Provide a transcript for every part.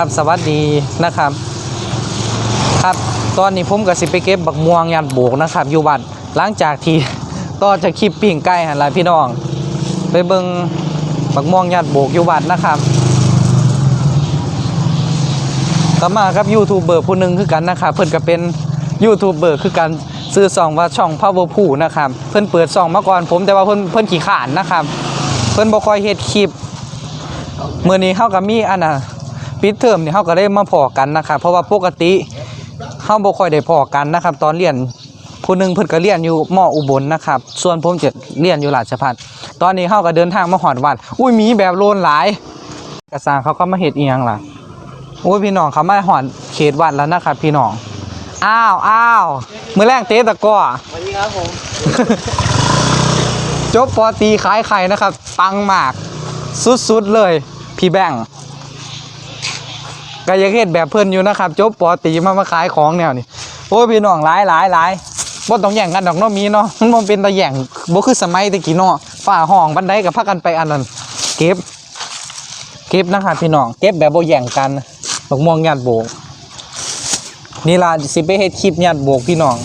ครับ สวัสดีนะครับ ครับ ตอนนี้ผมกับสิไปเก็บบักม่วงยันโบกนะครับ อยู่วัดหลังจากที่ต่อจากคลิปปิ้งไก่หันละพี่น้อง ไปเบิงบักม่วงยันโบกอยู่วัดนะครับก็มาครับยูทูบเบอร์ผู้หนึ่งคือกันนะครับเพิ่อนก็เป็นยูทูบเบอร์คือกันซื้อซองว่าช่อง Power ผู้นะครับ เพิ่อนเปิดซองมาก่อนผมแต่ว่าเพิ่นเพิ่นขี้ขานนะครับ เพิ่อนบ่ค่อยเฮ็ดคลิปมื่อนี้เฮาก็มีอันน่ะ ปิดเทอมนี่เฮาก็ได้มาพอกันนะครับเพราะว่าปกติเฮาบ่ค่อยได้พอกันนะครับ ตอนเรียนผู้หนึงเพิ่นก็เรียนอยู่มออุบลนะครับ ส่วนผมจะเรียนอยู่ราชภัฏตอนนี้เฮาก็เดินทางมาหอดวัด อุ้ยมีแบบโลนหลาย กระสร้างเขาก็มาเฮ็ดอีหยังล่ะโอ้ยพี่น้องเขามาหอดเขตวัดแล้วนะครับ พี่น้องอ้าวอ้าวมื้อแรกเตะตะกร้อสวัสดีครับผมจบปอตรีขายไข่นะครับ ปังมาก สุดๆเลย พี่แบงค์ ก็ยังเฮ็ดแบบเพื่อนอยู่นะครับ จบปอตีมามาขายของแนวนี้โอ้ยพี่น้องหลายหลายหลายบ่ต้องแย่งกันดอกเนาะมีเนาะมันบ่เป็นตะแย่งบ่คือสมัยตะกี้เนาะฝ่าห้องบันไดกับพากันไปอันนั้นเก็บ เก็บนะครับพี่น้องเก็บแบบบ่แย่งกันบักม่วงญาติโบกนี่ล่ะสิไปเฮ็ดคลิปญาติโบกพี่น้อง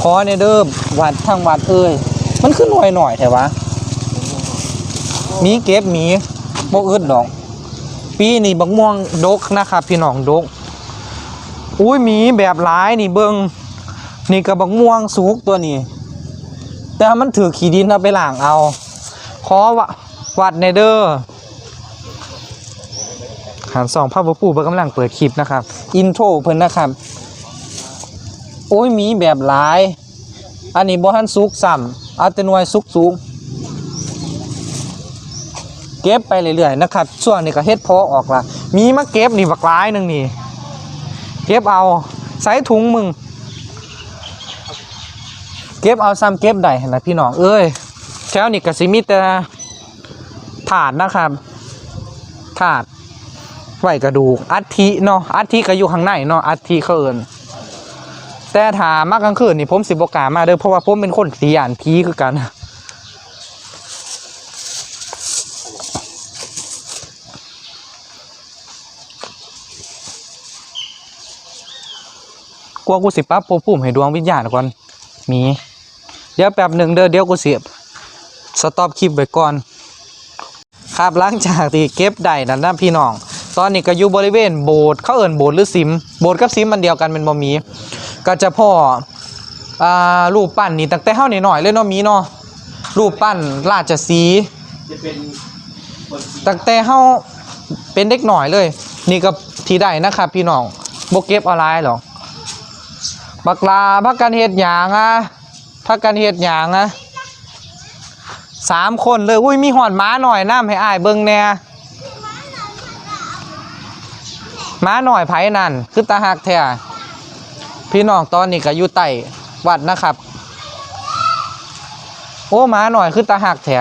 ขอในเด้อวัดทางวัดเอ้ยมันขึ้นหน่อยหน่อยแต่วะมีเก็บมีบ่อึดดอก ปีนี้บักม่วงดกนะครับพี่น้องดก อุ้ยมีแบบหลายนี่เบิงนี่กับบักม่วงสุกตัวนี้แต่ถ้ามันถือขีดินเอาไปหล้างเอาขอวะวัดในเด้อหันสองภาพวปู่เพิ่นกำลังเปิดคลิปนะครับ อินโทรเพิ่นนะครับ โอ้ยมีแบบหลาย อันนี้บ่ทันสุกซ้ำอาแต่หน่วยสุกสูง เก็บไปเรื่อยๆนะครับช่วงนี้ก็เฮ็ดเพอออกละมีมาเก็บนี่บักหลายหนึงนี่เก็บเอาใส่ถุงมึง เก็บเอาซ้ำเก็บได้หั่นะพี่น้องเอ้ยแถวนี้ก็สิมีแต่ถาดนะครับถาดไหวกระดูกอัฐิเนาะอัฐิก็อยู่ข้างในเนาะอัฐิเขาเอินแต่ถามมากลางคืนนี่ผมสิบกล้ามาเด้อเพราะว่าผมเป็นคนสียานผีคือกัน กลัวกูสิปั๊บโปรปุ่มให้ดวงวิญญาณก่อนมี เดี๋ยวแป๊บหนึ่งเด้อเดี๋ยวกูเสียบสต็อปคลิปไว้ก่อน ครับหลังจากที่เก็บได้นั่นนะพี่น้อง ตอนนี้ก็อยู่บริเวณโบสถ์เขาเอิ่นโบสถ์หรือซิม โบสถ์กับซิมมันเดียวกันเป็นบ่มีก็จะพ่ออ่ารูปปั้นนี่ตั้งแต่เฮานี่หน่อยๆเลยเนาะมีเนาะรูปปั้นราชสีห์จะสีตั้งแต่เฮาเป็นเด็กหน่อยเลย นี่ก็ที่ได้นะครับพี่น้องโบเก็บอะไรหรอก บักลาพักกันเฮ็ดหยางอะพักกันเฮ็ดหยางอะสามคนเลยอุ้ยมีหอดม้าหน่อยน้ำให้อายเบิงแน่ม้าหน่อยไผ่นั่นคือตาหักแท้พี่น้องตอนนี้ก็อยู่ใต้วัดนะครับ โอ้ม้าหน่อยคือตาหักแท้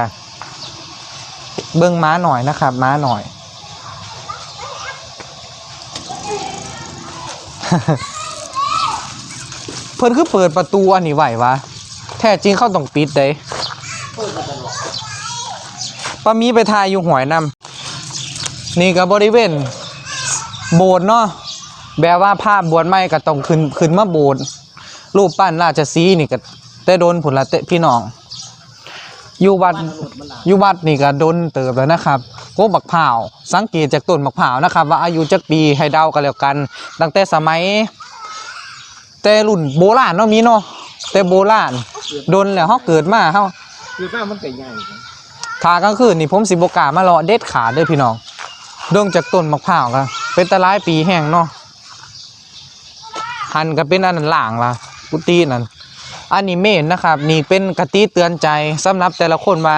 เบิงม้าหน่อยนะครับ ม้าหน่อย พิ่นคือเปิดประตูอันนี้ไหววะแท้จริงเข้าต้องปิดเด้ป้ามีไปทายอยู่หวยนำนี่ก็บริเวณโบสถ์เนาะแบบว่าภาพบวชใหม่ก็ต้องขึ้นขึ้นมาโบสถ์รูปปั้นราชสีนี่ก็แต่โดนผลละเตะพี่น้องอยู่วัดบ้านอยู่วัดนี่ก็โดนเติบแล้วนะครับโกบักพร้าวสังเกตจากต้นบักพร้าวนะครับ ว่าอายุจักปีให้เดากันแล้วกัน ตั้งแต่สมัย แต่รุ่นโบราณเนาะมีเนาะแต่โบราณโดนแล้วเฮาเกิดมาเฮาคือหน้ามันไก่ใหญ่นะขากลางคืนนี่ผมสิบกล้ามารอเด็ดขาดเด้อพี่น้องเรื่องจากต้นมะพร้าวก็เป็นตะไลายปีแห้งเนาะหันก็เป็นอันนั้นล่างล่ะกุฏินั่นอันนี้เมนนะครับ นี่เป็นกติเตือนใจสำหรับแต่ละคนมา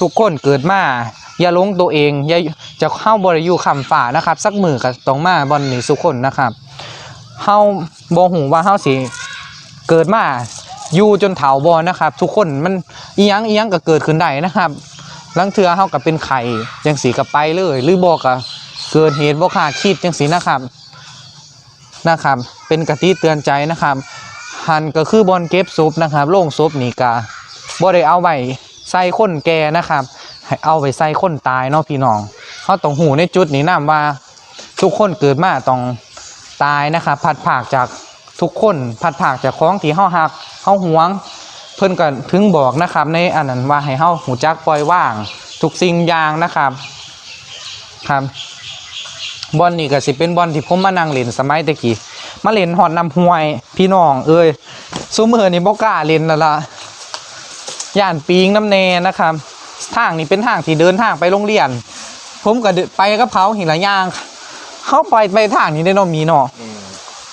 ทุกคนเกิดมาอย่าหลงตัวเองอย่าจะเข้าบริยูคำฝ่านะครับ สักมือกับต้องมาบอลนี่สุกคนนะครับ เฮาบ่หูว่าเฮาสิเกิดมาอยู่จนเฒ่าบ่นะครับ ทุกคนมันอีหยังอีหยังก็เกิดขึ้นได้นะครับลังเทือเฮากับเป็นไข่จังสีกับไปเลย หรือบอกอะเกิดเหตุบ่คาดคิดจังสีนะครับนะครับ เป็นกติเตือนใจนะครับ หันก็คือบอลเก็บซุปนะครับโล่งซุปนี่กาบ่ได้เอาไว้ใส่คนแก่นะครับให้เอาไว้ใส่คนตายเนาะพี่น้องเขาต้องหูในจุดนี้นํว่า ทุกคนเกิดมาต้อง ตายนะครับพัดผากจากทุกคนพัดผากจากของที่เฮาหักเฮาหวง เพิ่นก็ถึงบอกนะครับ ในอันนั้นว่าให้เฮาหูจักปล่อยว่าง ทุกสิ่งอย่างนะครับครับบอลนี่ก็สิเป็นบอลที่ผมมานั่งเล่นสมัยตะกี้มาเล่นหอดน้ำห้วยพี่น้องเอ้ยซุมือนี่บ่กล้าเล่นล้วล่ะย่านปีงน้ำแนนะครับทางนี้เป็นทางที่เดินทางไปโรงเรียน ผมก็ไปกับเขาหินละย่าง เข้าไปไปทางนี้ได้เนาะมีเนาะอืม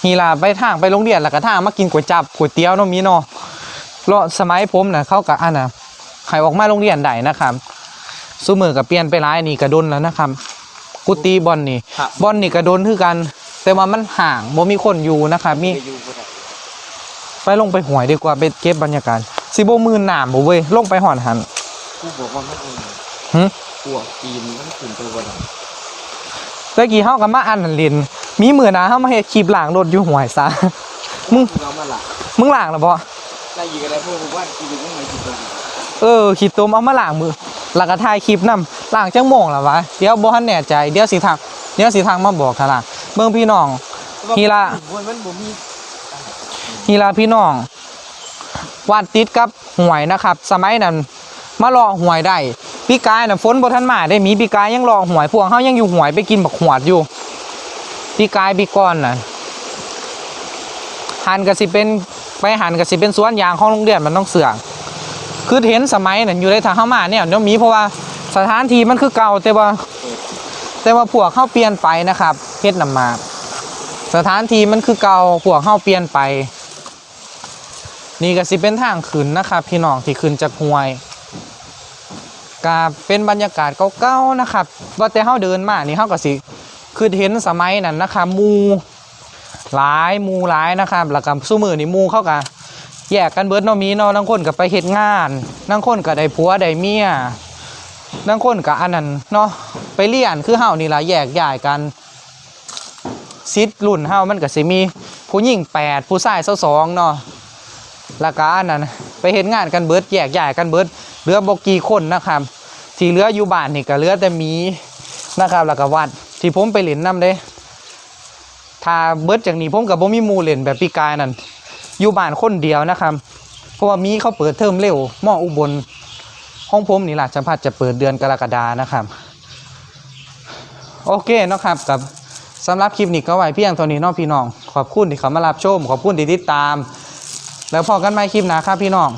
ฮีลาไปทางไปโรงเรียนแล้วก็ทางมากินก๋วยจับก๋วยเตี๋ยวเนาะมีเนาะเลาะสมัยผมน่ะเขากับอันน่ะให้ออกมาโรงเรียนได้นะครับซูมือกับเปลี่ยนไปหลายนี่กระดนแล้วนะครับ กุฏิบอลนี่ครับบอลนี่กระดนคือกัน แต่ว่ามันห่างบ่มีคนอยู่นะครับมีไปอยู่บ่ได้ไปลงไปหวยดีกว่าไปเก็บบรรยากาศสิบ่มือหนามบ่เว้ยลงไปหอนหันกูบอกว่ามันเองหึพวกจีนมันขึ้นไปบ่ได้ ตะกี้เฮาก็มาอันนั้นเล่นมีมือหนาเฮามาเฮ็ดคลิปล้างรถอยู่หวยซะมึงเรามาละมึงล้างแล้วบ่ได้ยินอะไรพวกผมว่ากูอยู่ยังไงกินตัวนี้เออขีดตัวเอามาล้างมือแล้วก็ถ่ายคลิปนำล้างจังโมงแล้ววะเดี๋ยวบ่ทันแน่ใจเดี๋ยวสิทักเดี๋ยวสิทักมาบอกทาล่ะเบิ่งพี่น้องฮีระมันมันบ่มีฮีลาพี่น้องวัดติดกับหวยนะครับ สมัยนั้น มารอหวยได้พี่กายน่ะฝนบ่ทันมาได้มีพี่กายยังรอหวยพวกเฮายังอยู่หวยไปกินบักหวดอยู่พี่กายพี่ก้อนน่ะหันก็สิเป็นไปหันก็สิเป็นสวนยางของโรงเรียนมันต้องเสือกคือเห็นสมัยนั้นอยู่ในทางเข้ามาเนี่ยเดี๋ยวมีเพราะว่าสถานที่มันคือเก่าแต่ว่า แต่ว่าพวกเข้าเปลี่ยนไปนะครับเพชรนำมา สถานที่มันคือเก่าพวกเข้าเปลี่ยนไป นี่ก็สิเป็นทางขึ้นนะครับพี่น้องที่ขึ้นจากห้วย ก็เป็นบรรยากาศเก่าๆนะครับว่าแต่เฮาเดินมานี่เฮาก็สิคือเห็นสมัยนั้นนะครับมูหลายมูหลายนะครับแล้วก็สู้มือนี่มูเข้าก็แยกกันเบิดเนาะมีเนาะบางคนก็ไปเฮ็ดงานบางคนก็ได้ผัวได้เมียบางคนก็อันนั้นเนาะไปเรียนคือเฮานี่ล่ะแยกย้ายกันซิดรุ่นเฮามันก็สิมีผู้หญิง8ผู้ชาย22เนาะแล้วก็อันนั้นไปเห็นงานกันเบิดแยกย้ายกันเบิด เหลือบกี่คนนะครับที่เหลืออยู่บ้านนี่ก็เหลือแต่มีนะครับแล้วก็วัดที่ผมไปเล่นนํเด้ถ้าเบิดจากนี้ผมก็บ่มีหมู่เล่นแบบพี่กายนั่นอยู่บ้านคนเดียวนะครับ เพราะว่ามีเขาเปิดเทอมเร็วมออุบลห้องผมนี่หล่ะจำพัดจะเปิดเดือนกรกฎานะครับ โอเคนะครับกับสำหรับคลิปนี้ก็ไว้เพียงเท่านี้เนาะพี่น้อง ขอบคุณที่เขามารับชม ขอบคุณที่ติดตาม แล้วพอกันใหม่คลิปหน้าครับพี่น้อง